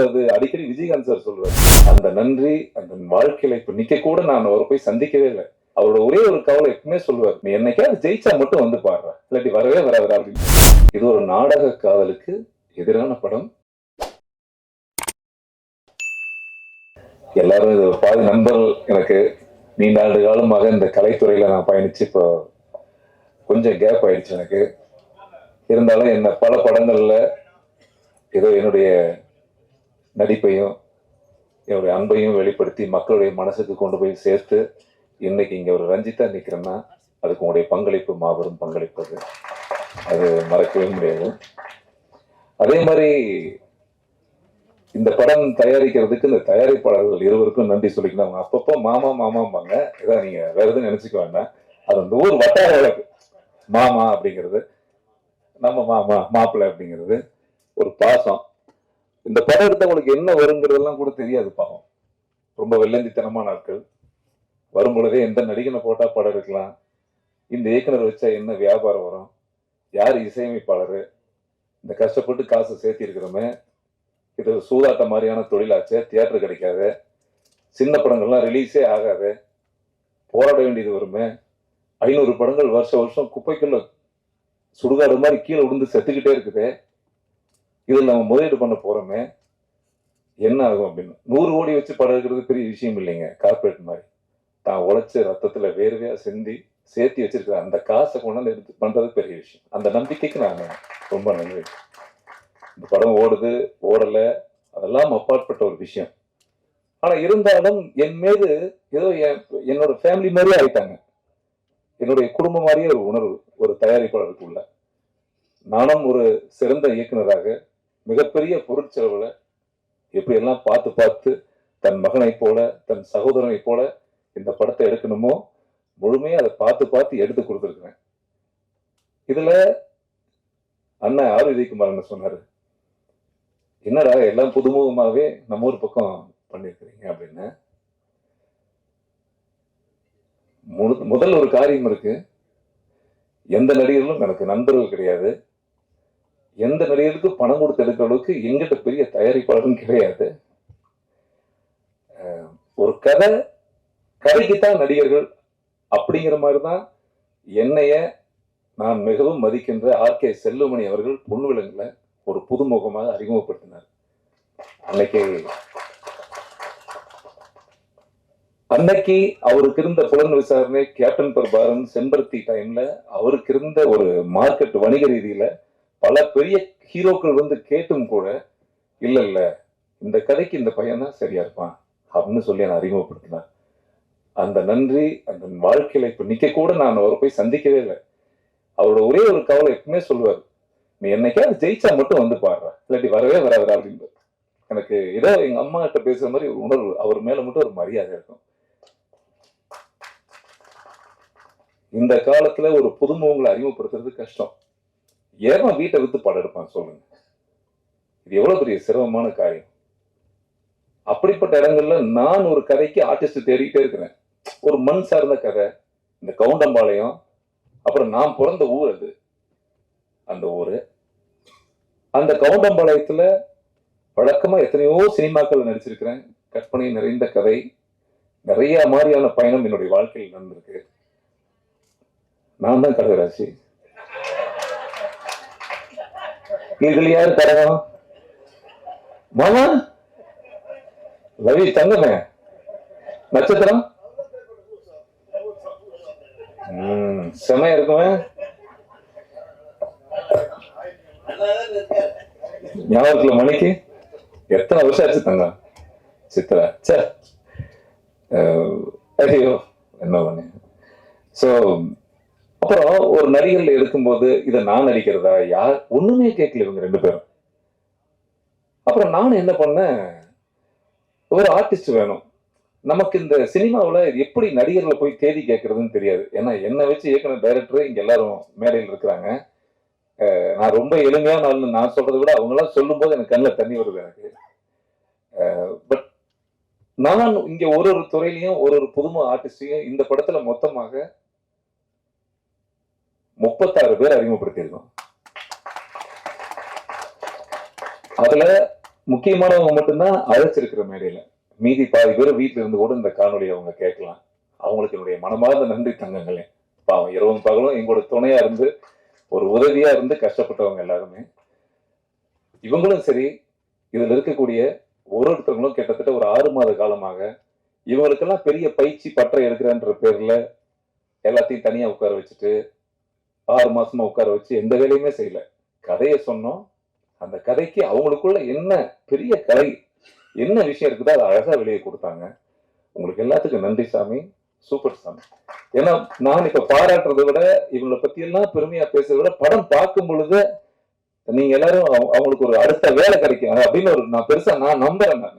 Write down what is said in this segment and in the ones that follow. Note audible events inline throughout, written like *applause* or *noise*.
சொல்றது அடிக்கடி விஜயகாந்த் சார் சொல்றாரு. அந்த நன்றி அந்த வாழ்க்கையில இப்ப நிக்க கூட நான் அவரை போய் சந்திக்கவே இல்லை. அவரோட ஒரே ஒரு கவலை எப்பவுமே சொல்லுவார் நீ என்னைக்காவது ஜெயிச்சா மட்டும் வந்து பாடுற இல்லாட்டி வரவே வராது அப்படின்னு. இது ஒரு நாடக காதலுக்கு எதிரான படம். எல்லாரும் இது பாதி நண்பர்கள் எனக்கு நீண்ட ஆண்டு காலமாக இந்த கலைத்துறையில நான் பயணிச்சு இப்போ கொஞ்சம் கேப் ஆயிடுச்சு எனக்கு. இருந்தாலும் என்ன பல படங்கள்ல ஏதோ என்னுடைய நடிப்பையும் என்னுடைய அன்பையும் வெளிப்படுத்தி மக்களுடைய மனசுக்கு கொண்டு போய் சேர்த்து இன்னைக்கு இங்கே ஒரு ரஞ்சித்தா நிற்கிறேன்னா அதுக்கு உங்களுடைய பங்களிப்பு மாபெரும் பங்களிப்பு அது அது மறக்கவே முடியாது. அதே மாதிரி இந்த படம் தயாரிக்கிறதுக்கு இந்த தயாரிப்பாளர்கள் இருவருக்கும் நன்றி சொல்லிக்கணும். அவங்க அப்பப்போ மாமா மாமாம்பாங்க. இதான் நீங்க வேற எதுவும் நினைச்சுக்க வேண்டாம். அது அந்த ஊர் வட்டார வழக்கு. மாமா அப்படிங்கிறது நம்ம மாமா மாப்பிள்ளை அப்படிங்கிறது ஒரு பாசம். இந்த படம் எடுத்தவங்களுக்கு என்ன வருங்கிறதெல்லாம் கூட தெரியாது பாவம். ரொம்ப வெள்ளந்தித்தனமான நாட்கள் வரும் பொழுதே எந்த நடிகனை போட்டா படம் எடுக்கலாம்? இந்த இயக்குனர் வச்சா என்ன வியாபாரம் வரும்? யார் இசையமைப்பாளர்? இந்த கஷ்டப்பட்டு காசு சேர்த்திருக்கிறோமே. இது சூதாட்ட மாதிரியான தொழிலாச்சு தியேட்டர் கிடைக்காது. சின்ன படங்கள்லாம் ரிலீஸே ஆகாது. போராட வேண்டியது வருமே. ஐநூறு படங்கள் வருஷம் வருஷம் குப்பைக்குள்ள சுடுகாடு மாதிரி கீழே விழுந்து செத்துக்கிட்டே இருக்குது. இதில் நம்ம முதலீடு பண்ண போகிறோமே என்ன ஆகும் அப்படின்னு. நூறு கோடி வச்சு படம் எடுக்கிறது பெரிய விஷயம் இல்லைங்க கார்பரேட் மாதிரி. தான் உழைச்ச ரத்தத்தில் வேர்வையாக சிந்தி சேர்த்து வச்சிருக்கிற அந்த காசை கொண்டாந்து எடுத்து பண்ணுறது பெரிய விஷயம். அந்த நம்பிக்கைக்கு நான் ரொம்ப நன்றி. இந்த படம் ஓடுது ஓடலை அதெல்லாம் அப்பாற்பட்ட ஒரு விஷயம். ஆனால் இருந்தாலும் என் மீது ஏதோ என் என்னோட ஃபேமிலி மாதிரியே ஆயிட்டாங்க. என்னுடைய குடும்பம் மாதிரியே ஒரு உணர்வு ஒரு தயாரிப்பாளருக்குள்ள நானும் ஒரு சிறந்த இயக்குனராக மிகப்பெரிய பொருட்செலவுல எப்படியெல்லாம் பார்த்து பார்த்து தன் மகனைப் போல தன் சகோதரனைப் போல இந்த படத்தை எடுக்கணுமோ முழுமையாக அதை பார்த்து பார்த்து எடுத்து கொடுத்துருக்குறேன். இதுல அண்ணன் ஆர் விஜயகுமார் சொன்னாரு? என்னடா எல்லாம் புதுமுகமாவே நம்ம ஊர் பக்கம் பண்ணிருக்கிறீங்க அப்படின்னு. முதல் ஒரு காரியம் இருக்கு. எந்த நடிகர்களும் எனக்கு நண்பர்கள் கிடையாது. எந்த நடிகருக்கு பணம் கொடுத்து எடுக்கிற அளவுக்கு எங்கிட்ட பெரிய தயாரிப்பாளரும் கிடையாது. ஒரு கதை கதைக்குத்தான் நடிகர்கள் அப்படிங்கிற மாதிரி தான் என்னைய நான் மிகவும் மதிக்கின்ற ஆர் கே செல்லுமணி அவர்கள் பொன்விலங்குல ஒரு புதுமுகமாக அறிமுகப்படுத்தினார். அன்னைக்கு அன்னைக்கு அவருக்கு இருந்த புலன் விசாரணை கேப்டன் பிரபாரன் செம்பருத்தி டைம்ல அவருக்கு இருந்த ஒரு மார்க்கெட் வணிக ரீதியில பல பெரிய ஹீரோக்கள் வந்து கேட்டும் கூட இல்ல இல்ல இந்த கதைக்கு இந்த பையன் தான் சரியா இருப்பான் அப்படின்னு சொல்லி நான் அறிமுகப்படுத்தினேன் அந்த நன்றி அந்த வாழ்க்கையில இப்ப நிக்க கூட நான் அவரை போய் சந்திக்கவே இல்லை. அவரோட ஒரே ஒரு கவலை எப்பவுமே சொல்லுவார் நீ என்னைக்காவது ஜெயிச்சா மட்டும் வந்து பாடுற இல்லாட்டி வரவே வராதுரா அப்படின்னு. எனக்கு ஏதோ எங்க அம்மா கிட்ட பேசுற மாதிரி ஒரு உணர்வு அவர் மேல மட்டும் ஒரு மரியாதை இருக்கும். இந்த காலத்துல ஒரு புதுமுகங்களை அறிமுகப்படுத்துறது கஷ்டம். ஏன் வீட்டை வித்து படம் எடுப்பான் சொல்லுங்க. இது எவ்வளவு பெரிய சிரமமான காரியம். அப்படிப்பட்ட இடங்கள்ல நான் ஒரு கதைக்கு ஆர்டிஸ்ட் தேடிக்கிட்டே இருக்கிறேன். ஒரு மண் சார்ந்த கதை. இந்த கவுண்டம்பாளையம். அப்புறம் நான் பிறந்த ஊர் அது. அந்த ஊர். அந்த கவுண்டம்பாளையத்துல வழக்கமா எத்தனையோ சினிமாக்கள் நடிச்சிருக்கிறேன். கற்பனை நிறைந்த கதை. நிறைய மாதிரியான பயணம் என்னுடைய வாழ்க்கையில் நடந்திருக்கு. நான் தான் கடகராசி. இதுல யாரு கடகம் மாமா? ரவி தங்கமே? நட்சத்திரம்? உம் செமையா இருக்குமே. ஞாபகத்துல மணிக்கு? எத்தனை வருஷம் ஆச்சு தங்கம்? சித்திரா. சே ஐயோ என்ன பண்ணி? ஸோ அப்புறம் ஒரு நடிகர்ல இருக்கும்போது இதை நான் நடிக்கிறதா? யார்? ஒண்ணுமே கேட்கல இவங்க ரெண்டு பேரும். அப்புறம் நான் என்ன பண்ணேன்? ஒரு ஆர்டிஸ்ட் வேணும். நமக்கு இந்த சினிமாவில் எப்படி நடிகர்களை போய் தேடி கேட்கறதுன்னு தெரியாது. ஏன்னா என்னை வச்சு இயக்குனர் டைரக்டர் இங்க எல்லாரும் மேடையில் இருக்கிறாங்க. நான் ரொம்ப எளிமையான ஆள்னு நான் சொல்றதை விட அவங்களாம் சொல்லும்போது எனக்கு கண்ணில் தண்ணி வருது எனக்கு. பட் நான் இங்க ஒரு ஒரு துறையிலையும் ஒரு ஒரு புதுமை ஆர்டிஸ்டையும் இந்த படத்துல மொத்தமாக முப்பத்தாறு பேர் அறிமுகப்படுத்தியிருக்கோம். அதுல முக்கியமானவங்க மட்டும்தான் அழைச்சிருக்கிற மேடையில. மீதி பாதி பேர் வீட்டுல இருந்து கூட இந்த காணொலியை அவங்க கேட்கலாம். அவங்களுக்கு என்னுடைய மனமார்ந்த நன்றி தங்கங்களே. பாவம் இரவும் பகலும் எங்களோட துணையா இருந்து ஒரு உதவியா இருந்து கஷ்டப்பட்டவங்க எல்லாருமே. இவங்களும் சரி இதுல இருக்கக்கூடிய ஒரு ஒருத்தவங்களும் கிட்டத்தட்ட ஒரு ஆறு மாத காலமாக இவங்களுக்கெல்லாம் பெரிய பயிற்சி பற்றை எடுக்கிறேன்ற பேர்ல எல்லாத்தையும் தனியா உட்கார வச்சுட்டு ஆறு மாசமா உட்கார வச்சு எந்த வேலையுமே செய்யல. கதையை சொன்னோம். அந்த கதைக்கு அவங்களுக்குள்ள என்ன பெரிய கலை என்ன விஷயம் இருக்குதோ அதை அழகா வெளியே கொடுத்தாங்க. உங்களுக்கு எல்லாத்துக்கும் நன்றி சாமி. சூப்பர் சாமி. ஏன்னா நான் இப்ப பாராட்டுறதை விட இவங்களை பத்தி எல்லாம் பெருமையா பேசுறதை விட படம் பார்க்கும் பொழுது நீங்க எல்லாரும் அவங்களுக்கு ஒரு அடுத்த வேலை கிடைக்கும். அப்படின்னு ஒரு நான் பெருசா நான் நம்புறேன் நான்.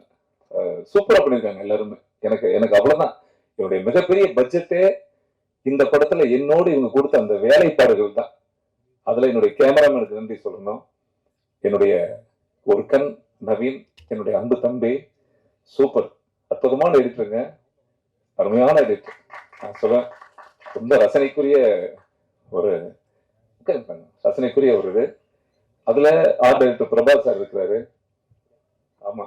சூப்பரா பண்ணிருக்காங்க எல்லாருமே. எனக்கு எனக்கு அவ்வளவுதான். என்னுடைய மிகப்பெரிய பட்ஜெட்டே இந்த படத்துல என்னோடு இவங்க கொடுத்த அந்த வேலைப்பாடுகள் தான். அதுல என்னுடைய கேமராமேனுக்கு நன்றி சொல்லணும். என்னுடைய ஒரு கண் நவீன் என்னுடைய அன்பு தம்பி சூப்பர். அற்புதமான எடிட்டருங்க. அருமையான எடிட்டர். நான் சொல்லுவேன் ரொம்ப ரசனைக்குரிய ஒரு ரசனைக்குரிய ஒரு இது. அதுல ஆர்ட் டைரக்டர் பிரபா சார் இருக்கிறாரு. ஆமா.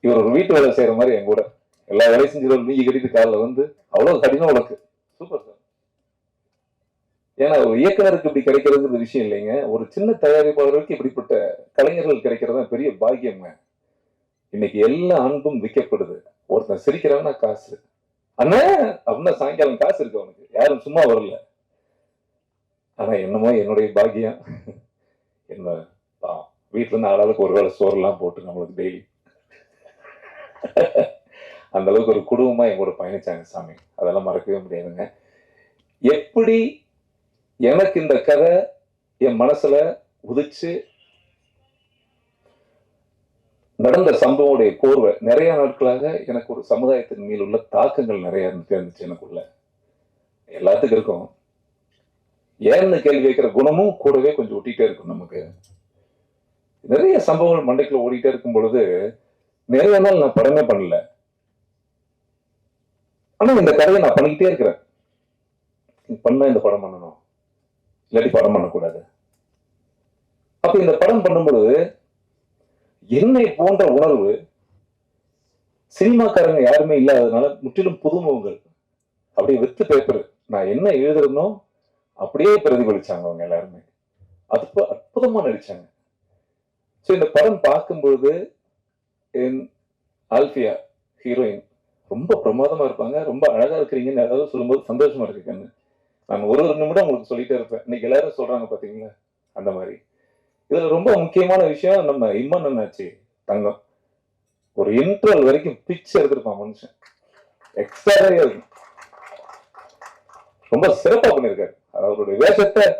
இவர் ஒரு வீட்டு வேலை செய்யற மாதிரி என் கூட. எல்லா வேலையும் செஞ்சு நீங்க கட்டிட்டு காலில் வந்து அவ்வளவு கடினம் உனக்கு. Super sir. ஏன்னா ஒரு இயக்குனருக்கு இப்படி கிடைக்கிறதுங்கிறது விஷயம் இல்லைங்க. ஒரு சின்ன தயாரிப்பாளர்களுக்கு இப்படிப்பட்ட கலைஞர்கள் கிடைக்கிறது தான் பெரிய பாக்கியங்க இன்னைக்கு எல்லா அன்பும் விற்கப்படுது. ஒருத்தன் சிரிக்கிறவனா காசு. அண்ணா அப்படின்னா சாயங்காலம் காசு இருக்கு அவனுக்கு யாரும் சும்மா வரல. ஆனா என்னமோ என்னுடைய பாக்கியம். என்ன பாவம் வீட்டுல இருந்து ஆளாளுக்கு ஒரு வேளை சோறுலாம் போட்டு நம்மளுக்கு டெய்லி அந்த அளவுக்கு ஒரு குடும்பமா என் கூட பயணிச்சாங்க சாமி. அதெல்லாம் மறக்கவே முடியாதுங்க. எப்படி எனக்கு இந்த கதை என் மனசுல உதிச்சு நடந்த சம்பவமுடைய கோர்வை நிறைய நாட்களாக எனக்கு ஒரு சமுதாயத்தின் மேல் உள்ள தாக்கங்கள் நிறைய இருந்துட்டே இருந்துச்சு எனக்குள்ள. எல்லாத்துக்கும் இருக்கும். ஏன்னு கேள்வி கேட்கிற குணமும் கூடவே கொஞ்சம் ஒட்டிட்டே இருக்கும் நமக்கு. நிறைய சம்பவங்கள் மண்டைக்குள்ள ஓடிட்டே இருக்கும் பொழுது நிறைய நாள் நான் படமே பண்ணல. ஆனா இந்த கதையை நான் பண்ணிக்கிட்டே இருக்கிறேன். பண்ண இந்த படம் பண்ணணும். இல்லாட்டி படம் பண்ணக்கூடாது. அப்ப இந்த படம் பண்ணும்பொழுது என்னை போன்ற உணர்வு சினிமாக்காரங்க யாருமே இல்லாததுனால முற்றிலும் புதுமுகங்கள் அப்படியே வித்து பேப்பர் நான் என்ன எழுதுறனோ அப்படியே பிரதிபலிச்சாங்க அவங்க எல்லாருமே. அது அற்புதமா நடிச்சாங்க. ஸோ இந்த படம் பார்க்கும்பொழுது என் ஆல்பியா ஹீரோயின் ரொம்ப பிரமாதமா இருப்பாங்க. ரொம்ப அழகா இருக்கிறீங்கன்னு ஏதாவது சொல்லும்போது சந்தோஷமா இருக்கு கண்ணு. நான் ஒரு ஒரு நிமிடம் உங்களுக்கு சொல்லிட்டே இருப்பேன். இன்னைக்கு எல்லாரும் சொல்றாங்க பாத்தீங்களா? அந்த மாதிரி. இதுல ரொம்ப முக்கியமான விஷயம் நம்ம இம்மன் என்னாச்சு? தங்கம். ஒரு இன்டர்வல் வரைக்கும் பிச்சு எடுத்திருப்பான் மனுஷன். எக்ஸ்ட்ராவே இருக்கும் ரொம்ப சிறப்பா பண்ணிருக்காரு அவருடைய வேஷத்தை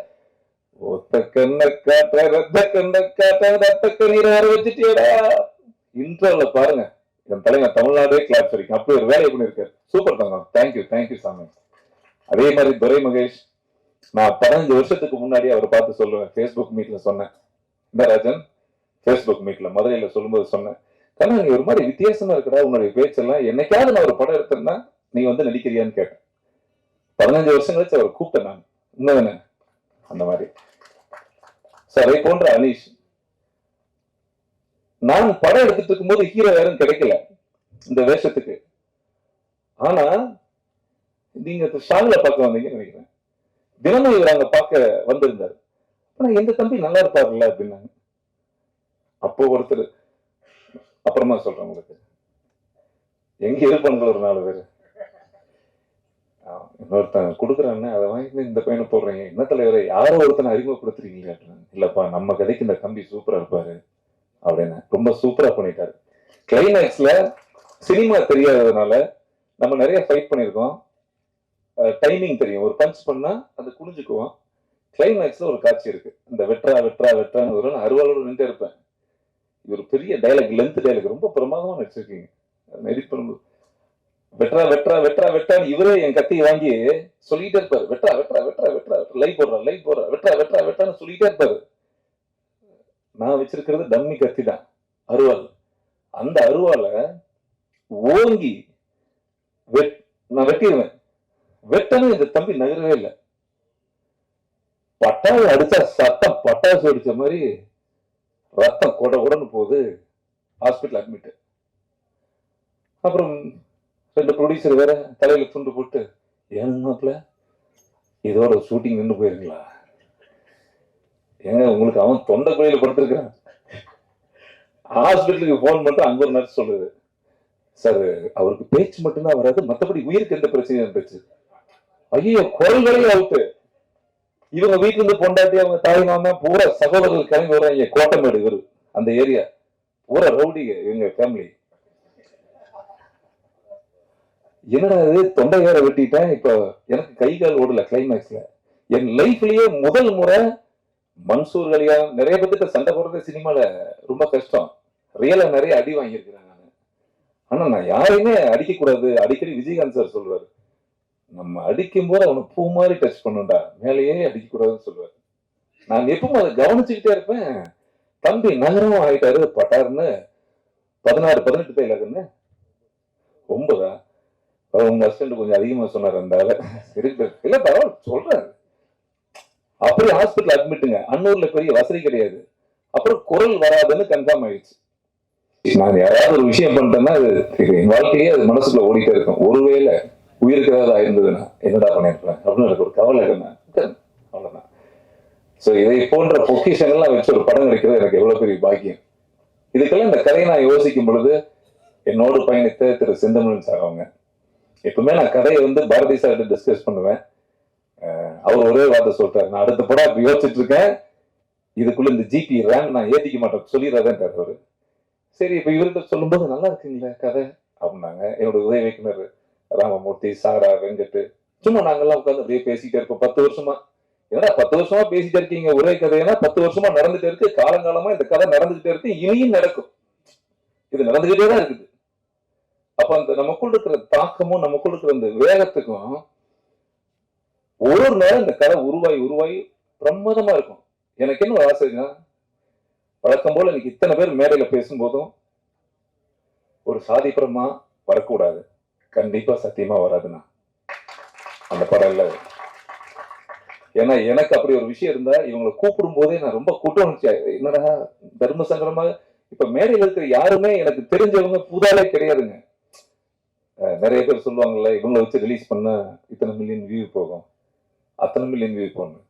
ஒத்த கண்ண காட்ட ரத்த கண்ண காட்ட ரத்த கண்ணீரை வர வச்சுட்டியடா. இன்டர்வல்ல பாருங்க. என் தலைவர் தமிழ்நாடே கிளாப் வரைக்கும் அப்படி ஒரு வேலையை பண்ணிருக்காரு சூப்பர் தங்கம். தேங்க்யூ தேங்க்யூ சாமி. அதே மாதிரி துரை மகேஷ் நான் பதினஞ்சு வருஷத்துக்கு முன்னாடி அவரை பார்த்து சொல்லுவேன். ஃபேஸ்புக் மீட்ல சொன்னேன். இந்த ராஜன்? ஃபேஸ்புக் மீட்ல மதுரையில சொல்லும்போது சொன்னேன். கண்ணா நீ ஒரு மாதிரி வித்தியாசமா இருக்கடா உன்னுடைய பேச்செல்லாம். என்னைக்காவது நான் ஒரு படம் எடுத்தேன்னா நீ வந்து நடிக்கிறியான்னு கேட்டேன். பதினஞ்சு வருஷம் கழிச்சு அவரை கூப்பிட்டேன் நான். இன்னும் என்ன? அந்த மாதிரி. சார் அதை போன்ற அனீஷ். நான் படம் எடுத்துட்டு இருக்கும்போது ஹீரோ யாரும் கிடைக்கல. இந்த வேஷத்துக்கு. ஆனா நீங்க ஷாங்ல பார்க்க வந்தீங்கன்னு நினைக்கிறேன். தினமும் இவர் அங்க பார்க்க வந்திருந்தார். ஆனா எந்த தம்பி நல்லா இருப்பார்ல அப்படின்னாங்க. அப்போ ஒருத்தர் அப்புறமா சொல்றேன் உங்களுக்கு. எங்க இருப்பானுங்க ஒரு நாலு பேர். இன்னொருத்தன் கொடுக்குறான்னு அதை வாங்கி இந்த பையனை போடுறீங்க. என்ன தலைவரை யாரோ ஒருத்தனை அறிமுகப்படுத்துறீங்களே இல்லப்பா நம்ம கதைக்கு இந்த தம்பி சூப்பரா இருப்பாரு அப்படின்னு. ரொம்ப சூப்பரா பண்ணிட்டாரு. கிளைமேக்ஸ்ல சினிமா தெரியாததுனால நம்ம நிறைய ஃபைட் பண்ணியிருக்கோம். டைமிங் தெரியும். ஒரு பஞ்ச் பண்ணா அது குனிஞ்சுக்குவோம் கிளைமேக்ஸ்ல ஒரு காட்சி இருக்கு. இந்த வெட்ரா வெட்ரா வெட்ரான்னு வரும் அருவாளோட நின்று இருப்பேன். இது ஒரு பெரிய டைலாக் லென்த் டைலாக் ரொம்ப பிரமாதமா நடிச்சிருக்கீங்க. எடிட் பண்ணும்போது. வெட்ரா வெட்ரா வெட்ரா வெட்டான்னு இவரே என் கத்தியை வாங்கி சொல்லிட்டே இருப்பாரு. வெட்ரா வெட்ரா வெட்ரா வெட்ரா லைவ் போடுறா லைவ் போடுறா வெட்ரா வெட்ரா வெட்டான்னு சொல்லிட்டே இருப்பாரு. நான் வச்சிருக்கிறது டம்மி கத்தி தான். அருவாள். அந்த அருவாலை ஓங்கி வெட் நான் வெட்டிடுவேன் வெட்டனும் இந்த தம்பி நகரவே இல்லை. பட்டாசு அடிச்சா சத்தம் பட்டாசு அடிச்ச மாதிரி ரத்தம் கொட கொடன்னு போகுது. ஹாஸ்பிட்டல் அட்மிட் அப்புறம் ரெண்டு ப்ரொடியூசர் வேற தலையில துண்டு போட்டு ஏன் மாப்பிள்ள இதோட ஷூட்டிங் நின்று போயிருங்களா? ஏங்க உங்களுக்கு அவன் தொண்டை குழியில படுத்திருக்கிறான். ஹாஸ்பிட்டலுக்கு ஃபோன் பண்ணிட்டு அங்க ஒரு நர்ஸ் சொல்லுது. சார் அவருக்கு பேச்சு மட்டும்தான் வராது. மத்தபடி உயிருக்கு எந்த பிரச்சனையும் இருந்துச்சு ஐயோ குரல்களையும் அவுட்டு இவங்க வீட்டுல இருந்து பொண்டாட்டி அவங்க தாய் மாமா பூரா சகோதரர்கள் கிளம்பி வர்றாங்க. கோட்டமேடு இவரு அந்த ஏரியா. பூரா ரவுடிங்க இவங்க ஃபேமிலி என்னடா இது? தொண்டை வேற வெட்டிட்டேன். இப்போ எனக்கு கை கால் ஓடல கிளைமேக்ஸ்ல என் லைஃப்லயே முதல் முறை மன்சூர் கலியா நிறைய பேர்த்துட்ட சண்டை போடுறது சினிமால ரொம்ப கஷ்டம். ரியலா நிறைய அடி வாங்கியிருக்கிறேன் நான். ஆனா நான் யாரையுமே அடிக்க கூடாது அடிக்கடி விஜயகாந்த் சார் சொல்றாரு. நம்ம அடிக்கும் போது அவனை பூ மாதிரி டச் பண்ணுண்டா மேலேயே அடிக்கக்கூடாதுன்னு சொல்லுவேன் சொல்லுவாரு. நான் எப்பவும் அதை கவனிச்சுக்கிட்டே இருப்பேன். தம்பி நகரம் ஆயிட்டாரு பட்டாருன்னு. பதினாறு பதினெட்டு தைலகுன்னு ஒன்பதா? அவர் உங்க ஹஸ்பண்ட் கொஞ்சம் அதிகமா சொன்னார் அந்த இருக்கு இல்லை பரவாயில்ல சொல்றேன். அப்படியே ஹாஸ்பிட்டல் அட்மிட்டுங்க அன்னூர்ல பெரிய வசதி கிடையாது. அப்புறம் குரல் வராதுன்னு கன்ஃபார்ம் ஆயிடுச்சு. நான் யாராவது ஒரு விஷயம் பண்ணிட்டேன்னா அது என் வாழ்க்கையே அது மனசுக்குள்ள ஓடிட்டே இருக்கும். ஒருவேளை உயிருக்கு ஏதாவது ஆயிருந்ததுன்னா என்னடா பண்ணியிருப்பேன் அப்படின்னு எனக்கு ஒரு கவலை என்ன அவ்வளோதான் ஸோ இதை போன்ற பொக்கிஷங்கள்லாம் வச்சு ஒரு படம் எடுக்கிறது எனக்கு எவ்வளோ பெரிய பாக்கியம். இதுக்கெல்லாம் இந்த கதையை நான் யோசிக்கும் பொழுது என்னோடு பயணித்த திரு செந்தமிழன் சார் அவங்க. எப்பவுமே நான் கதையை வந்து பாரதி சார் டிஸ்கஸ் பண்ணுவேன். அவர் ஒரே வார்த்தை சொல்றாரு நான் அடுத்த படம் இப்ப யோசிச்சுட்டு இருக்கேன். இதுக்குள்ள இந்த ஜிபி ரேம் நான் ஏத்திக்க மாட்டேன். சொல்லிடுறதேன் அவர். சரி இப்போ இவர்கிட்ட சொல்லும்போது நல்லா இருக்குங்களே கதை அப்படின்னாங்க. என்னோட உதவி இயக்குனர் ராமமூர்த்தி சாரா வெங்கட்டு. சும்மா நாங்கெல்லாம் உட்காந்து அப்படியே பேசிட்டே இருப்போம். பத்து வருஷமா. என்னடா பத்து வருஷமா பேசிட்டு இருக்கீங்க. ஒரே கதைனா பத்து வருஷமா நடந்துட்டு இருக்கு. காலங்காலமா இந்த கதை நடந்துகிட்டே இருக்கு. இனியும் நடக்கும். இது நடந்துகிட்டே தான் இருக்குது. அப்ப அந்த நமக்குள் இருக்கிற தாக்கமும் நமக்குள் இருக்கிற அந்த வேகத்துக்கும் ஒரு ஒரு நேரம் இந்த கதை உருவாகி உருவாகி பிரமாதமா இருக்கும். எனக்கு என்ன ஒரு ஆசைங்க வழக்கம் போல இன்னைக்கு இத்தனை பேர் மேடையில பேசும்போதும் ஒரு சாதிப்புறமா வரக்கூடாது. கண்டிப்பா சத்தியமா வராதுண்ணா. அந்த படம் ஏன்னா எனக்கு அப்படி ஒரு விஷயம் இருந்தா இவங்களை கூப்பிடும் போதே நான் ரொம்ப கூட்டம் என்னடா தர்ம சங்கரமாக இப்ப மேடையில் இருக்கிற யாருமே எனக்கு தெரிஞ்சவங்க புதாலே கிடையாதுங்க. நிறைய பேர் சொல்லுவாங்கல்ல இவங்களை வச்சு ரிலீஸ் பண்ண இத்தனை மில்லியன் வியூ போகும். அத்தனை மில்லியன் வியூ போகணும்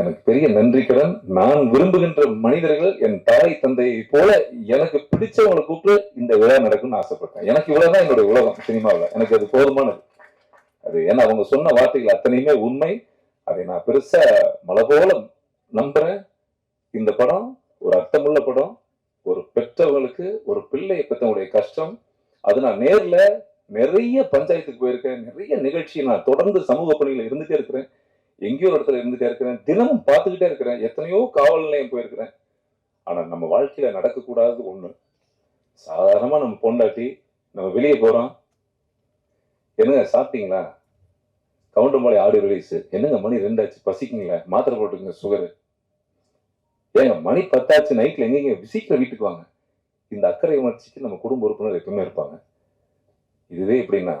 எனக்கு பெரிய நன்றி கடன். நான் விரும்புகின்ற மனிதர்கள் என் தாய் தந்தையை போல எனக்கு பிடிச்சவங்களை கூப்பிட்டு இந்த விழா நடக்கும்னு ஆசைப்பட்டேன். எனக்கு இவ்வளவுதான் என்னுடைய உலகம் சினிமாவில். எனக்கு அது போதுமானது. அது ஏன்னா அவங்க சொன்ன வார்த்தைகள் அத்தனையுமே உண்மை. அதை நான் பெருசா மலை போல நம்புறேன். இந்த படம் ஒரு அர்த்தமுள்ள படம். ஒரு பெற்றவர்களுக்கு ஒரு பிள்ளையை பெற்றவங்களுடைய கஷ்டம். அது நான் நேர்ல நிறைய பஞ்சாயத்துக்கு போயிருக்கேன். நிறைய நிகழ்ச்சி நான் தொடர்ந்து சமூக பணியில் இருந்துட்டே இருக்கிறேன். எங்கேயோ ஒரு இடத்துல இருந்துட்டே இருக்கிறேன். தினமும் பார்த்துக்கிட்டே இருக்கிறேன். எத்தனையோ காவல் நிலையம் போயிருக்கிறேன். ஆனால் நம்ம வாழ்க்கையில் நடக்கக்கூடாது ஒன்று சாதாரணமாக நம்ம பொண்டாட்டி நம்ம வெளியே போகிறோம் என்னங்க சாப்பிட்டீங்களா? மாலை ஆடியோ ரிலீஸ் என்னங்க மணி ரெண்டாச்சு? பசிக்குங்களா? மாத்திரை போட்டுக்கங்க சுகரு ஏங்க மணி பத்தாச்சு நைட்டில் எங்கேங்க? சீக்கிரம் வீட்டுக்கு வாங்க. இந்த அக்கறை உணர்ச்சிக்கு நம்ம குடும்ப உறுப்பினர் எப்பவுமே இருப்பாங்க. இதுவே எப்படின்னா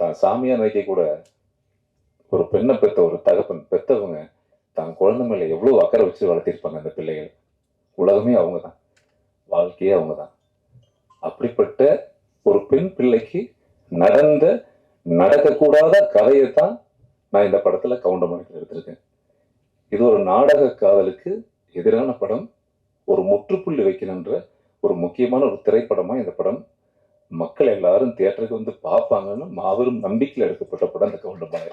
தான் சாமியா நினைக்க கூட ஒரு பெண்ணை பெற்ற ஒரு தகப்பன் பெற்றவங்க தான் குழந்தை மேலே எவ்வளோ அக்கறை வச்சு வளர்த்திருப்பாங்க அந்த பிள்ளைகள்? உலகமே அவங்க தான் வாழ்க்கையே அவங்க தான் அப்படிப்பட்ட ஒரு பெண் பிள்ளைக்கு நடந்த நடக்கக்கூடாத கதையை தான் நான் இந்த படத்தில் கவுண்டமணிக்கு எடுத்திருக்கேன். இது ஒரு நாடக காதலுக்கு எதிரான படம் ஒரு முற்றுப்புள்ளி வைக்கணுன்ற ஒரு முக்கியமான ஒரு திரைப்படமாக இந்த படம் மக்கள் எல்லாரும் தியேட்டருக்கு வந்து பார்ப்பாங்கன்னு மாபெரும் நம்பிக்கையில் எடுக்கப்பட்ட படம் இந்த கவுண்டமணி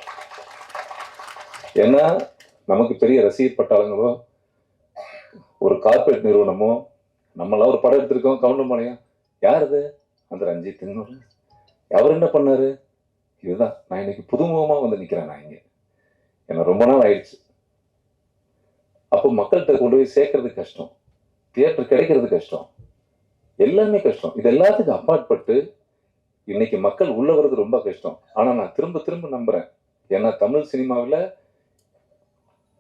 ஏன்னா நமக்கு பெரிய ரசிகர் பட்டாளங்களோ ஒரு கார்ப்பரேட் நிறுவனமோ நம்மளாம் ஒரு படம் எடுத்திருக்கோம் கவுண்டமலையா யார் அது? அந்த ரஞ்சித் அவர் என்ன பண்ணாரு? இதுதான். நான் இன்னைக்கு புதுமுகமாக வந்து நிற்கிறேன் நான் இங்கே. எனக்கு ரொம்ப நாள் ஆயிடுச்சு. அப்போ மக்கள்கிட்ட கொண்டு போய் சேர்க்கறது கஷ்டம். தியேட்டர் கிடைக்கிறது கஷ்டம். எல்லாமே கஷ்டம். இது எல்லாத்துக்கும் அப்பாற்பட்டு இன்னைக்கு மக்கள் உள்ள வர்றது ரொம்ப கஷ்டம். ஆனால் நான் திரும்ப திரும்ப நம்புறேன். ஏன்னா தமிழ் சினிமாவில்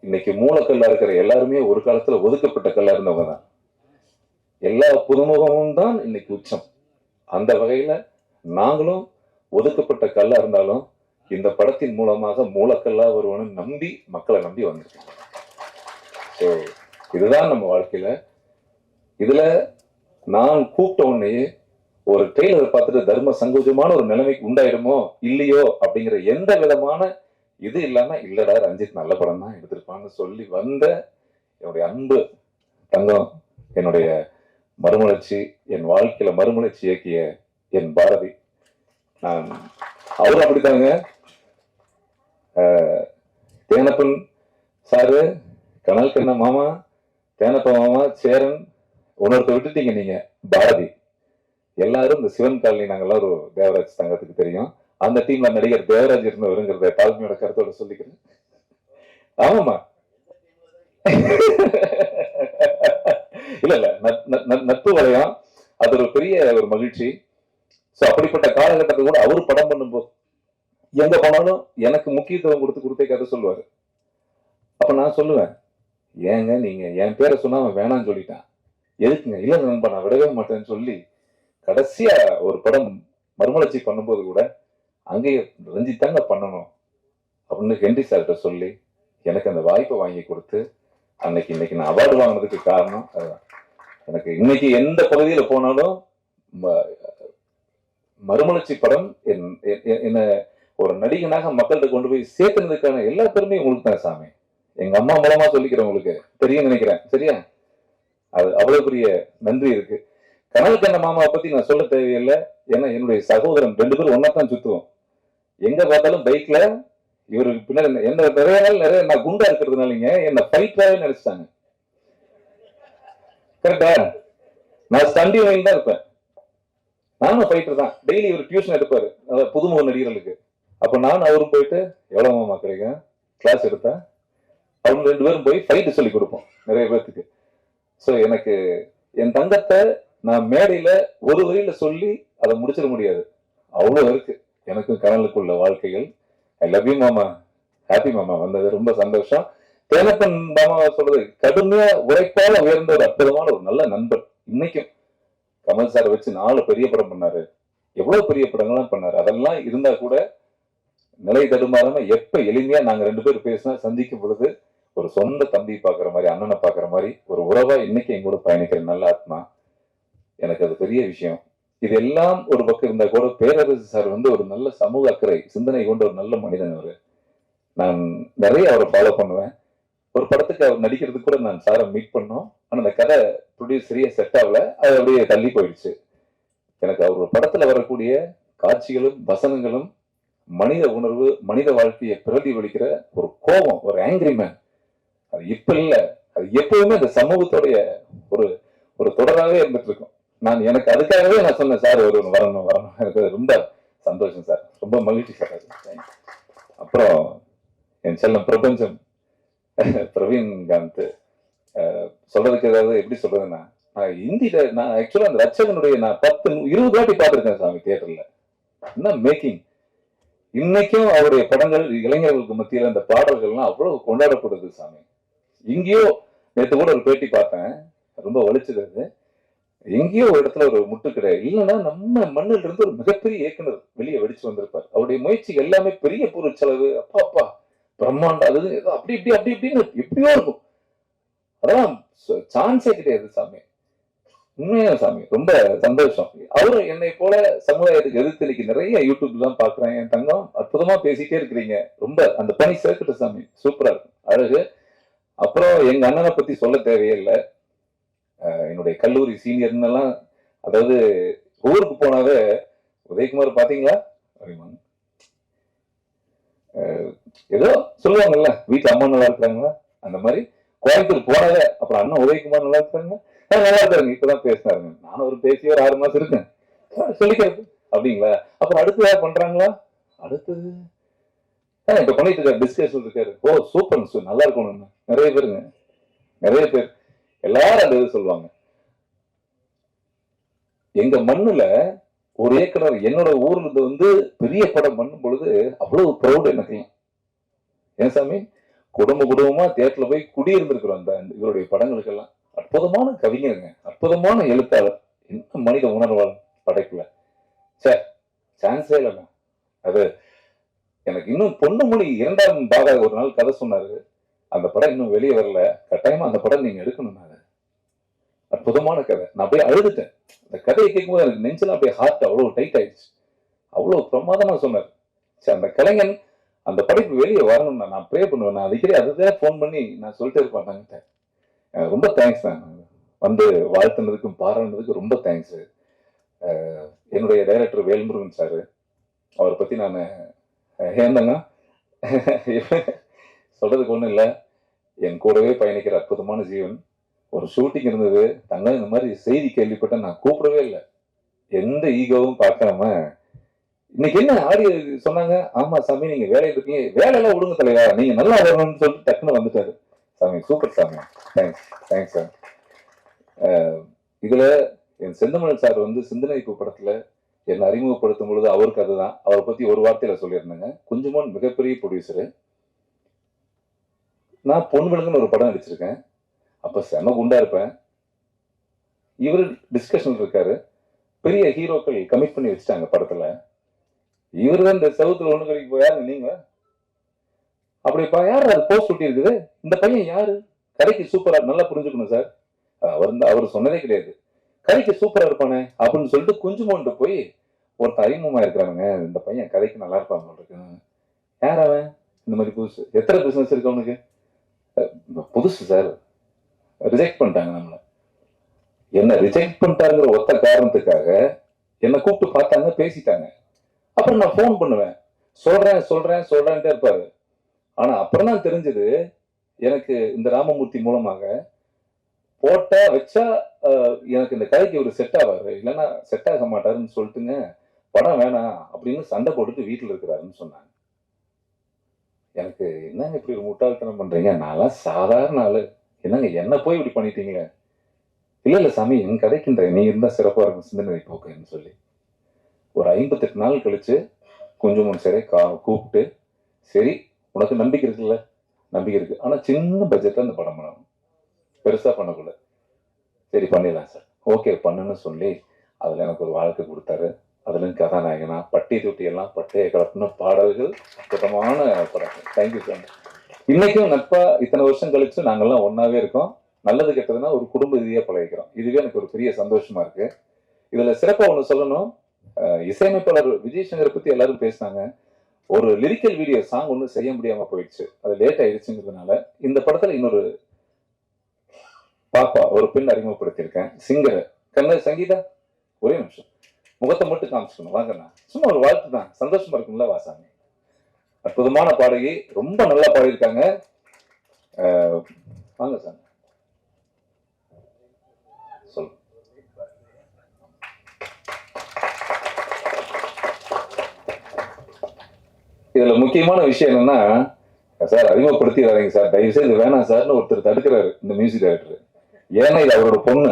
இன்னைக்கு மூலக்கல்லா இருக்கிற எல்லாருமே ஒரு காலத்துல ஒதுக்கப்பட்ட கல்லா இருந்தவங்க தான். எல்லா புதுமுகமும் தான் இன்னைக்கு உச்சம். அந்த வகையில நாங்களும் ஒதுக்கப்பட்ட கல்லா இருந்தாலும் இந்த படத்தின் மூலமாக மூலக்கல்லா வருவோன்னு நம்பி மக்களை நம்பி வந்திருக்கோம். ஸோ இதுதான் நம்ம வாழ்க்கையில. இதுல நான் கூப்பிட்ட உடனே ஒரு டெய்லரை பார்த்துட்டு தர்ம சங்கோஜமான ஒரு நிலைமைக்கு உண்டாயிடுமோ இல்லையோ அப்படிங்கிற எந்த விதமான இது இல்லாம இல்லடா ரஞ்சித் நல்ல படம் தான் எடுத்திருப்பான்னு சொல்லி வந்த என்னுடைய அன்பு தங்கம் என்னுடைய மறுமலர்ச்சி என் வாழ்க்கையில மறுமலர்ச்சி இயக்கிய என் பாரதி. நான் அவரும் அப்படித்தாங்க தேனப்பன் சாரு கனல் கண்ண மாமா தேனப்ப மாமா சேரன் உணர்த்த விட்டுட்டீங்க நீங்க பாரதி. எல்லாரும் இந்த சிவன் காலனி நாங்கள்லாம் ஒரு தேவராஜ் தங்கத்துக்கு தெரியும். அந்த டீம்ல நடிகர் தேவராஜ் இருந்தவருங்கிறத தாழ்மையோட கருத்தோட சொல்லிக்கிறேன். ஆமாமா இல்ல இல்ல நட்- நட்- நட்பு வளையம் அது ஒரு பெரிய ஒரு மகிழ்ச்சி. சோ அப்படிப்பட்ட காலகட்டத்தில் கூட அவர் படம் பண்ணும்போது எங்க போனாலும் எனக்கு முக்கியத்துவம் கொடுத்து கொடுத்தே கதை சொல்லுவாரு. அப்ப நான் சொல்லுவேன் ஏங்க நீங்க என் பேரை சொன்னா அவன் வேணாம்னு சொல்லிட்டான். எதுக்குங்க? இல்ல நண்பா நான் விடவே மாட்டேன்னு சொல்லி கடைசியா ஒரு படம் மறுமலர்ச்சி பண்ணும்போது கூட அங்கேயே ரஞ்சித் தாங்க பண்ணணும் அப்படின்னு ஹென்றி சார்கிட்ட சொல்லி எனக்கு அந்த வாய்ப்பை வாங்கி கொடுத்து அன்னைக்கு இன்னைக்கு நான் அவார்டு வாங்கினதுக்கு காரணம் அதுதான். எனக்கு இன்னைக்கு எந்த பகுதியில் போனாலும் மறுமலர்ச்சி படம் என்- என்ன ஒரு நடிகனாக மக்கள்கிட்ட கொண்டு போய் சேர்த்துனதுக்கான எல்லா பெருமையும் உங்களுக்கு தான் சாமி. எங்க அம்மா மூலமா சொல்லிக்கிறேன் உங்களுக்கு. தெரியும் நினைக்கிறேன். சரியா? அது அவ்வளவு பெரிய நன்றி இருக்கு. கனல் கண்ண மாமாவை பத்தி நான் சொல்ல தேவையில்லை. ஏன்னா என்னுடைய சகோதரன் ரெண்டு பேரும் ஒன்னா தான் சுத்துவோம். எங்க பார்த்தாலும் பைக்ல இவருக்கு பின்னாடி என்ன- என்ன நிறைய நாள் நிறைய நான் குண்டா இருக்கிறதுனாலங்க என்ன ஃபைட்டராகவே நினைச்சிட்டாங்க. கரெக்டா நான் ஸ்டண்டி வயல் தான் இருப்பேன். நானும் ஃபைட்டர் தான். டெய்லி ஒரு டியூஷன் எடுப்பாரு. அதாவது புதுமுக நடிகர்களுக்கு. அப்ப நானும் அவரும் போயிட்டு எவ்வளவு மாமா கிடைக்கும்? கிளாஸ் எடுத்தேன் அவங்க ரெண்டு பேரும் போய் ஃபைட்டு சொல்லி கொடுப்போம் நிறைய பேர்த்துக்கு ஸோ எனக்கு என் தங்கத்தை நான் மேடையில ஒரு வரியில சொல்லி அதை முடிச்சிட முடியாது. அவ்வளவு இருக்கு. எனக்கும் கனலுக்குள்ள வாழ்க்கைகள். ஐ லவ் யூ மாமா ஹாப்பி மாமா வந்தது ரொம்ப சந்தோஷம். தேனப்பன் மாமா சொல்றது கடுமையா உழைப்பால உயர்ந்த ஒரு அற்புதமான ஒரு நல்ல நண்பர். இன்னைக்கும் கமல் சார் வச்சு நாலு பெரிய படம் பண்ணாரு. எவ்வளவு பெரிய படங்கள்லாம் பண்ணாரு. அதெல்லாம் இருந்தா கூட நிலை தடுமாறாம எப்ப எளிமையா நாங்க ரெண்டு பேரும் பேசினா சந்திக்கும் பொழுது ஒரு சொந்த தம்பி பாக்குற மாதிரி அண்ணனை பாக்குற மாதிரி ஒரு உறவா இன்னைக்கு எங்கூட பயணிக்கிற நல்ல ஆத்மா. எனக்கு அது பெரிய விஷயம். இது எல்லாம் ஒரு பக்கம் இருந்தா கூட பேரரசு சார் வந்து ஒரு நல்ல சமூக அக்கறை சிந்தனை கொண்ட ஒரு நல்ல மனிதன் அவர். நான் நிறைய அவரை ஃபாலோ பண்ணுவேன். ஒரு படத்துக்கு அவர் நடிக்கிறதுக்கு கூட நான் சாரை மீட் பண்ணோம். ஆனால் அந்த கதை ப்ரொடியூஸ் சரியா செட் ஆகல. அது அப்படியே தள்ளி போயிடுச்சு. எனக்கு அவர் படத்துல வரக்கூடிய காட்சிகளும் வசனங்களும் மனித உணர்வு மனித வாழ்க்கையை பிரதிபலிக்கிற ஒரு கோபம் ஒரு ஆங்கிரி மேன் அது இப்ப இல்லை. அது எப்பவுமே அந்த சமூகத்துடைய ஒரு ஒரு தொடராகவே இருந்துட்டு இருக்கும். நான் எனக்கு அதுக்காகவே நான் சொன்னேன் சார் ஒரு வரணும் வரணும். எனக்கு ரொம்ப சந்தோஷம் சார். ரொம்ப மகிழ்ச்சி சார். அப்புறம் என் செல்லம் பிரபஞ்சம் பிரவீன் காந்த் சொல்றதுக்கு ஏதாவது எப்படி சொல்றதுன்னா நான் ஹிந்தியில நான் ஆக்சுவலா அந்த ரச்சகனுடைய நான் பத்து இருபது வாட்டி பார்த்திருக்கேன் சாமி தியேட்டர்ல. என்ன மேக்கிங் இன்னைக்கும் அவருடைய படங்கள் இளைஞர்களுக்கு மத்தியில் அந்த பாடல்கள்லாம் அவ்வளவு கொண்டாடப்படுது சாமி. இங்கேயோ நேற்று கூட ஒரு பேட்டி பார்த்தேன் ரொம்ப வலிச்சது எங்கேயோ ஒரு இடத்துல ஒரு முட்டுக்கடை இல்லைன்னா நம்ம மண்ணில் இருந்து ஒரு மிகப்பெரிய இயக்குனர் வெளியே வெடிச்சு வந்திருப்பார். அவருடைய முயற்சி எல்லாமே பெரிய பொருள் செலவு. அப்பா அப்பா பிரம்மாண்டம் அது ஏதோ அப்படி இப்படி அப்படி இப்படின்னு எப்படியோ இருக்கும். அதெல்லாம் சான்ஸே கிடையாது சாமி. உண்மையான சாமி. ரொம்ப சந்தோஷம். அவரும் என்னை போல சமுதாயத்துக்கு எதிர்த்து இன்னைக்கு நிறைய யூடியூப் தான் பாக்குறேன். என் தங்கம் அற்புதமா பேசிட்டே இருக்கிறீங்க. ரொம்ப அந்த பணி சேர்க்கட்டும் சாமி. சூப்பரா இருக்கும். அழகு. அப்புறம் எங்க அண்ணனை பத்தி சொல்ல தேவையே இல்லை. என்னுடைய கல்லூரி சீனியர்னெல்லாம் அதாவது ஊருக்கு போனாவே உதயகுமார் பாத்தீங்களா? அப்படிமாங்க ஏதோ சொல்லுவாங்கல்ல வீட்டுல அம்மா நல்லா இருக்கிறாங்களா அந்த மாதிரி. கோயம்புத்தூர் போனதே அப்புறம் அண்ணன் உதயகுமார் நல்லா இருக்காங்க நல்லா இருக்காருங்க இப்பதான் பேசினாருங்க. நானும் ஒரு பேசி ஒரு ஆறு மாசம் இருக்கேன். சொல்லிக்கிறது அப்படிங்களா? அப்புறம் அடுத்து யார் பண்றாங்களா? அடுத்தது ஆ, இப்ப பண்ணிட்டு இருக்காரு டிஸ்கஷன் இருக்காரு. ஓ சூப்பர் நல்லா இருக்கணும் நிறைய பேருங்க. நிறைய பேர். எல்லாரும் அந்த இது சொல்லுவாங்க. எங்க மண்ணுல ஒரு ஏக்கர் என்னோட ஊர்ல இருந்து வந்து பெரிய படம் பண்ணும் பொழுது அவ்வளவு ப்ரௌட் எனக்கு ஏன் சாமி? குடும்ப குடும்பமா தேட்டர்ல போய் குடியிருந்திருக்கிறோம் அந்த இவருடைய படங்களுக்கெல்லாம். அற்புதமான கவிஞருங்க. அற்புதமான எழுத்தாளர். என்ன மனித உணர்வாளர் படைப்புல. சார் சான்ஸே இல்லைண்ணா அது எனக்கு இன்னும் பொண்ணுமொழி இரண்டாம் பாக ஒரு நாள் கதை சொன்னாரு. அந்த படம் இன்னும் வெளியே வரல. கட்டாயமா அந்த படம் நீங்க எடுக்கணும்னாரு அற்புதமான கதை. நான் அப்படியே அழுதுட்டேன். அந்த கதையை கேட்கும்போது எனக்கு நெஞ்சில் அப்படியே ஹார்ட் அவ்வளோ டைட் ஆயிடுச்சு. அவ்வளோ பிரமாதமாக சொன்னார். சரி அந்த கலைஞன் அந்த படிப்பு வெளியே வரணும்னா நான் ப்ரே பண்ணுவேன். நான் அடிக்கடி அதுதான் ஃபோன் பண்ணி நான் சொல்லிட்டே இருப்பேன் நாங்கிட்ட. ரொம்ப தேங்க்ஸ் தான். வந்து வாழ்த்துனதுக்கும் பாராட்டுனதுக்கும் ரொம்ப தேங்க்ஸ் என்னுடைய டைரக்டர் வேல்முருகன் சார் அவரை பற்றி நான் ஏந்தங்க *laughs* சொல்கிறதுக்கு ஒன்றும் இல்லை. என் கூடவே பயணிக்கிற அற்புதமான ஜீவன். ஒரு ஷூட்டிங் இருந்தது. தங்க இந்த மாதிரி செய்தி கேள்விப்பட்டேன் நான் கூப்பிடவே இல்லை. எந்த ஈகோவும் பார்க்காம இன்னைக்கு என்ன ஆடி சொன்னாங்க? ஆமா சாமி நீங்க வேலையில் இருக்கீங்க. வேலையெல்லாம் விடுங்க தலையா? நீங்க நல்லா வரணும்னு சொல்லிட்டு டக்குன்னு வந்துட்டாரு. சாமி சூப்பர் சாமி. தேங்க்ஸ் தேங்க்ஸ் சார் இதுல என் செந்தமிழ் சார் வந்து சிந்தனைப்பு படத்துல என்னை அறிமுகப்படுத்தும் பொழுது அவருக்கு அதுதான். அவரை பத்தி ஒரு வார்த்தையில சொல்லியிருந்தேங்க. குஞ்சுமோன் மிகப்பெரிய ப்ரொடியூசரு நான் பொன் விலங்குன்னு ஒரு படம் நடிச்சிருக்கேன். அப்போ செம குண்டா இருப்பேன். இவர் டிஸ்கஷன் இருக்காரு. பெரிய ஹீரோக்கள் கமிட் பண்ணி வச்சுட்டாங்க படத்துல. இவர் தான் இந்த செவத்துல ஒண்ணு கடைக்கு போயாரு நீங்க? அப்படி இப்ப யார் அது போஸ்ட் ஒட்டி இருக்குது? இந்த பையன் யாரு? கரைக்கு சூப்பரா நல்லா புரிஞ்சுக்கணும் சார். அவர் அவர் சொன்னதே கிடையாது. கதைக்கு சூப்பரா இருப்பானே அப்படின்னு சொல்லிட்டு குஞ்சுமோன்ட்டு போய் ஒருத்தர் அறிமுகமா இருக்கிறானுங்க இந்த பையன் கதைக்கு நல்லா இருப்பான் இருக்கு. யார் அவன்? இந்த மாதிரி புதுசு. எத்தனை பிசினஸ் இருக்கு அவனுக்கு? புதுசு சார். ரிஜெக்ட் பண்ணிட்டாங்க நம்மளை. என்னை ரிஜெக்ட் பண்ணிட்டாங்கிற ஒத்த காரணத்துக்காக என்னை கூப்பிட்டு பார்த்தாங்க பேசிட்டாங்க. அப்புறம் நான் ஃபோன் பண்ணுவேன். சொல்கிறேன் சொல்கிறேன் சொல்கிறேன்ட்டே இருப்பாரு. ஆனால் அப்புறம் தான் தெரிஞ்சது எனக்கு இந்த ராமமூர்த்தி மூலமாக போட்டால் வச்சா எனக்கு இந்த கதைக்கு ஒரு செட் ஆகாது இல்லைன்னா செட் ஆக மாட்டாருன்னு சொல்லிட்டுங்க படம் வேணாம் அப்படின்னு சண்டை போட்டுட்டு வீட்டில் இருக்கிறாருன்னு சொன்னாங்க. எனக்கு என்னங்க இப்படி ஒரு முட்டாள்தனம் பண்ணுறீங்க நான்லாம் சாதாரண ஆள். என்னங்க என்ன போய் இப்படி பண்ணிட்டீங்க? இல்லை இல்லை சாமி என் கதைக்கின்ற நீ இருந்தால் சிறப்பாக இருக்கும் சிந்தனை போக்குன்னு சொல்லி. ஒரு ஐம்பத்தெட்டு நாள் கழித்து கொஞ்சம் முன் சரி கா கூப்பிட்டு சரி உனக்கு நம்பிக்கை இருக்குல்ல? நம்பிக்கை இருக்குது ஆனால் சின்ன பட்ஜெட்டில் அந்த படம் பண்ணணும். பெருசாக பண்ணக்குள்ள சரி பண்ணிடலாம் சார் ஓகே பண்ணுன்னு சொல்லி அதில் எனக்கு ஒரு வாழ்க்கை கொடுத்தாரு. அதுலேயும் கதாநாயகனா பட்டி தொட்டி எல்லாம் பட்டையை கலப்புன பாடல்கள் சுத்தமான படம் தேங்க்யூ சார் இன்னைக்கும் நட்பா இத்தனை வருஷம் கழிச்சு நாங்கெல்லாம் ஒன்னாவே இருக்கோம். நல்லது கெட்டதுன்னா ஒரு குடும்ப ரீதியாக பழகிக்கிறோம். இதுவே எனக்கு ஒரு பெரிய சந்தோஷமா இருக்கு. இதுல சிறப்பா ஒண்ணு சொல்லணும். இசையமைப்பாளர் விஜய் சங்கர் பத்தி எல்லாரும் பேசினாங்க. ஒரு லிரிக்கல் வீடியோ சாங் ஒன்றும் செய்ய முடியாம போயிடுச்சு. அது லேட் ஆயிடுச்சுங்கிறதுனால இந்த படத்துல இன்னொரு பாப்பா ஒரு பெண் அறிமுகப்படுத்தியிருக்கேன். சிங்கர். கண்ண சங்கீதா? ஒரே நிமிஷம். முகத்தை மட்டும் காமிச்சுக்கணும். வாங்கண்ணா சும்மா ஒரு வாழ்த்து தான். சந்தோஷமா இருக்கும்ல வாசாமி? அற்புதமான பாடகி ரொம்ப நல்லா பாடியிருக்காங்க. வாங்க சார். சொல் இதுல முக்கியமான விஷயம் என்னன்னா சார் அறிமுகப்படுத்திடுறாங்க சார். தயவு செய்து வேணாம் சார்னு ஒருத்தர் தடுக்கிறாரு இந்த மியூசிக் டைரக்டர். ஏன்னா இது அவரோட பொண்ணு.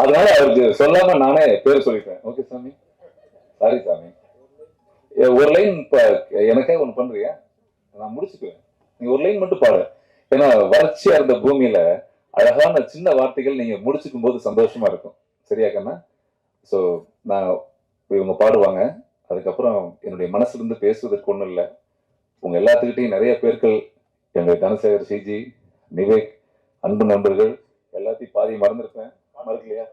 அதனால அவருக்கு சொல்லாம நானே பேர் சொல்லிட்டேன். ஓகே சாமி. சாரி சாமி. ஒரு லைன் இப்ப எனக்கே ஒண்ணு பண்றியா? நான் முடிச்சுக்குவேன். நீ ஒரு லைன் மட்டும் பாடு. ஏன்னா வறட்சியாக இருந்த பூமியில அழகான சின்ன வார்த்தைகள் நீங்க முடிச்சுக்கும் போது சந்தோஷமா இருக்கும். சரியா கண்ணா? ஸோ நான் இவங்க பாடுவாங்க. அதுக்கப்புறம் என்னுடைய மனசுல இருந்து பேசுவதற்கு ஒண்ணும் இல்லை. உங்க எல்லாத்துக்கிட்டையும் நிறைய பேர்கள் எங்கள் தனசேகர் சிஜி நிவேக் அன்பு நண்பர்கள் எல்லாத்தையும் பாதி மறந்துருப்பேன். மறக்கலையா?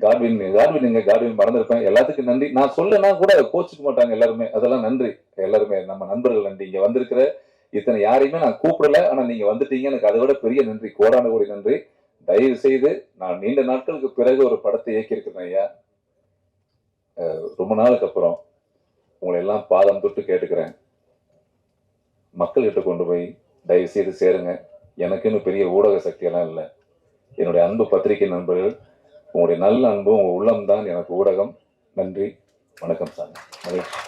கார்வின் கார்வின் எங்க? கார்வின் மறந்துருப்பேன். எல்லாத்துக்கும் நன்றி. நான் சொல்லனா கூட கோச்சுக்க மாட்டாங்க எல்லாருமே. அதெல்லாம் நன்றி. எல்லாருமே நம்ம நண்பர்கள் நன்றி. இங்க வந்திருக்கிற இத்தனை யாரையுமே நான் கூப்பிடல. ஆனா நீங்க வந்துட்டீங்க. எனக்கு அதை விட பெரிய நன்றி. கோடான கோடி நன்றி. தயவு செய்து நான் நீண்ட நாட்களுக்கு பிறகு ஒரு படத்தை இயக்கியிருக்கிறேன் ஐயா. ரொம்ப நாளுக்கு அப்புறம் உங்களை எல்லாம் பாதம் தொட்டு கேட்டுக்கிறேன். மக்கள்கிட்ட கொண்டு போய் தயவு செய்து சேருங்க. எனக்குன்னு பெரிய ஊடக சக்தியெல்லாம் இல்லை. என்னுடைய அன்பு பத்திரிகை நண்பர்கள் உங்களுடைய நல்ல அன்பு உங்கள் உள்ளம்தான் எனக்கு ஊடகம். நன்றி. வணக்கம் சாமி மகிழ்ச்சி.